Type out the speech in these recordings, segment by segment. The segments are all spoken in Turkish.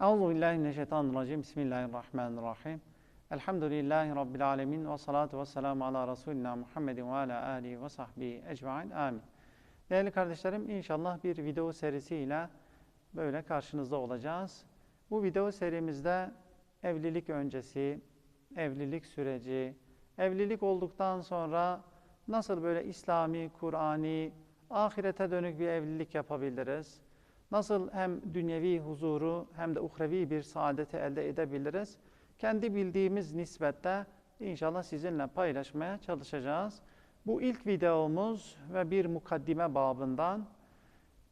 Euzu billahi mineşşeytanirracim. Bismillahirrahmanirrahim. Elhamdülillahi rabbil alamin ve salatu vesselamu ala resulina Muhammedin ve ala alihi ve sahbihi ecmaîn. Amin. Değerli kardeşlerim, inşallah bir video serisiyle böyle karşınızda olacağız. Bu video serimizde evlilik öncesi, evlilik süreci, evlilik olduktan sonra nasıl böyle İslami, Kur'ani, ahirete dönük bir evlilik yapabiliriz? Nasıl hem dünyevi huzuru hem de uhrevi bir saadeti elde edebiliriz? Kendi bildiğimiz nispette inşallah sizinle paylaşmaya çalışacağız. Bu ilk videomuz ve bir mukaddime babından.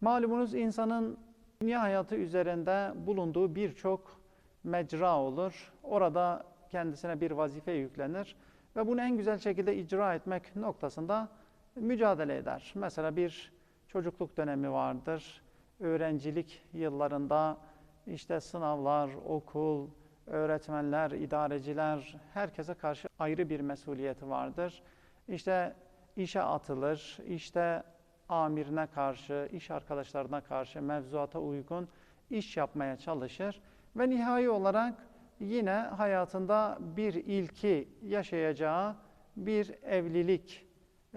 Malumunuz insanın dünya hayatı üzerinde bulunduğu birçok mecra olur. Orada kendisine bir vazife yüklenir ve bunu en güzel şekilde icra etmek noktasında mücadele eder. Mesela bir çocukluk dönemi vardır öğrencilik yıllarında işte sınavlar, okul, öğretmenler, idareciler herkese karşı ayrı bir mesuliyeti vardır. İşte işe atılır, işte amirine karşı, iş arkadaşlarına karşı mevzuata uygun iş yapmaya çalışır ve nihai olarak yine hayatında bir ilki yaşayacağı bir evlilik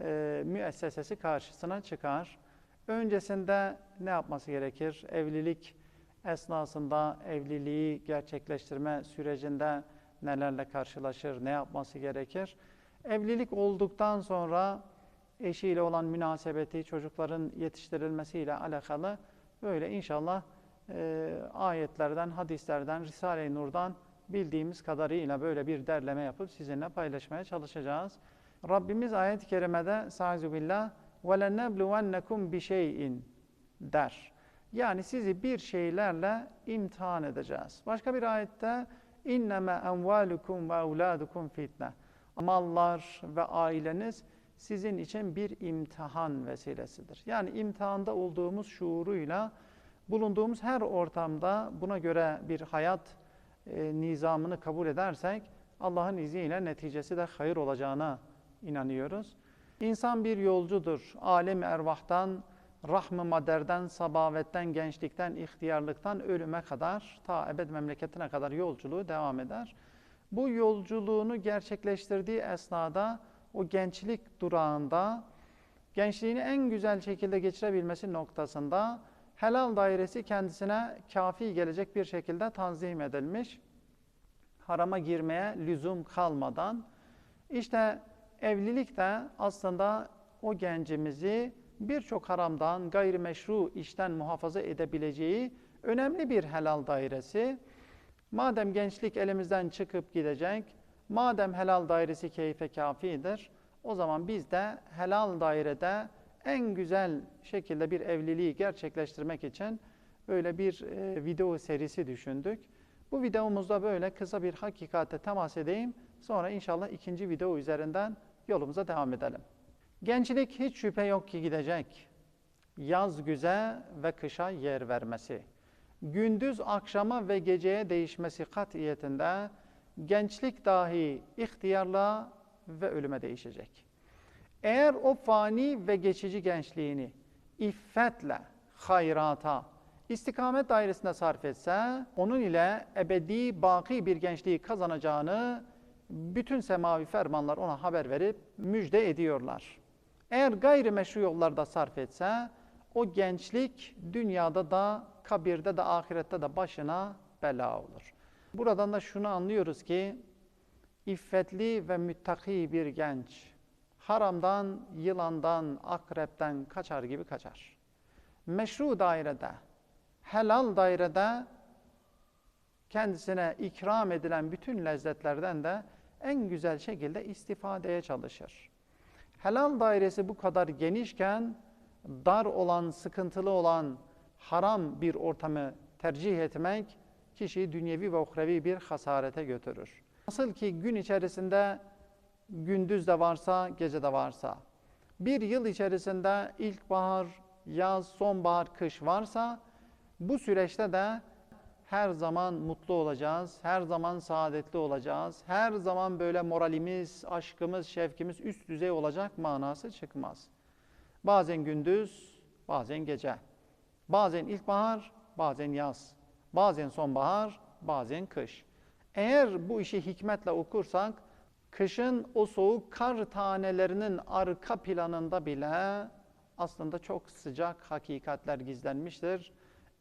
e, müessesesi karşısına çıkar. Öncesinde ne yapması gerekir? Evlilik esnasında evliliği gerçekleştirme sürecinde nelerle karşılaşır, ne yapması gerekir? Evlilik olduktan sonra eşiyle olan münasebeti, çocukların yetiştirilmesiyle alakalı böyle inşallah e, ayetlerden, hadislerden, Risale-i Nur'dan bildiğimiz kadarıyla böyle bir derleme yapıp sizinle paylaşmaya çalışacağız. Rabbimiz ayet-i kerimede sa'zu billah وَلَنَبْلُوَنَّكُمْ بِشَيْءٍ der. Yani sizi bir şeylerle imtihan edeceğiz. Başka bir ayette inneme envalukum ve evladukum fitne. Mallar ve aileniz sizin için bir imtihan vesilesidir. Yani imtihanda olduğumuz şuuruyla bulunduğumuz her ortamda buna göre bir hayat e, nizamını kabul edersek Allah'ın izniyle neticesi de hayır olacağına inanıyoruz. İnsan bir yolcudur. Alem ervahtan, rahm-ı maderden, sabavetten, gençlikten, ihtiyarlıktan ölüme kadar, ta ebed memleketine kadar yolculuğu devam eder. Bu yolculuğunu gerçekleştirdiği esnada o gençlik durağında gençliğini en güzel şekilde geçirebilmesi noktasında helal dairesi kendisine kafi gelecek bir şekilde tanzim edilmiş. Harama girmeye lüzum kalmadan işte Evlilik de aslında o gencimizi birçok haramdan, gayrimeşru işten muhafaza edebileceği önemli bir helal dairesi. Madem gençlik elimizden çıkıp gidecek, madem helal dairesi keyfe kafidir, o zaman biz de helal dairede en güzel şekilde bir evliliği gerçekleştirmek için böyle bir e, video serisi düşündük. Bu videomuzda böyle kısa bir hakikate temas edeyim. Sonra inşallah ikinci video üzerinden yolumuza devam edelim. Gençlik hiç şüphe yok ki gidecek. Yaz güze ve kışa yer vermesi. Gündüz akşama ve geceye değişmesi katiyetinde gençlik dahi ihtiyarla ve ölüme değişecek. Eğer o fani ve geçici gençliğini iffetle, hayrata, istikamet dairesinde sarf etse, onun ile ebedi, baki bir gençliği kazanacağını bütün semavi fermanlar ona haber verip müjde ediyorlar. Eğer gayrimeşru yollarda sarf etse o gençlik dünyada da kabirde de ahirette de başına bela olur. Buradan da şunu anlıyoruz ki iffetli ve müttaki bir genç haramdan, yılandan, akrepten kaçar gibi kaçar. Meşru dairede, helal dairede kendisine ikram edilen bütün lezzetlerden de en güzel şekilde istifadeye çalışır. Helal dairesi bu kadar genişken dar olan, sıkıntılı olan haram bir ortamı tercih etmek kişiyi dünyevi ve uhrevi bir hasarete götürür. Nasıl ki gün içerisinde gündüz de varsa, gece de varsa, bir yıl içerisinde ilkbahar, yaz, sonbahar, kış varsa bu süreçte de her zaman mutlu olacağız, her zaman saadetli olacağız, her zaman böyle moralimiz, aşkımız, şevkimiz üst düzey olacak manası çıkmaz. Bazen gündüz, bazen gece, bazen ilkbahar, bazen yaz. Bazen sonbahar, bazen kış. Eğer bu işi hikmetle okursak, kışın o soğuk kar tanelerinin arka planında bile aslında çok sıcak hakikatler gizlenmiştir.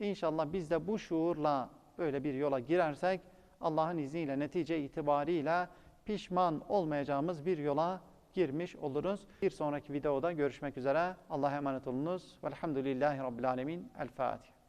İnşallah biz de bu şuurla böyle bir yola girersek Allah'ın izniyle netice itibariyle pişman olmayacağımız bir yola girmiş oluruz. Bir sonraki videoda görüşmek üzere. Allah'a emanet olunuz. Velhamdülillahi Rabbil Alemin. El Fatiha.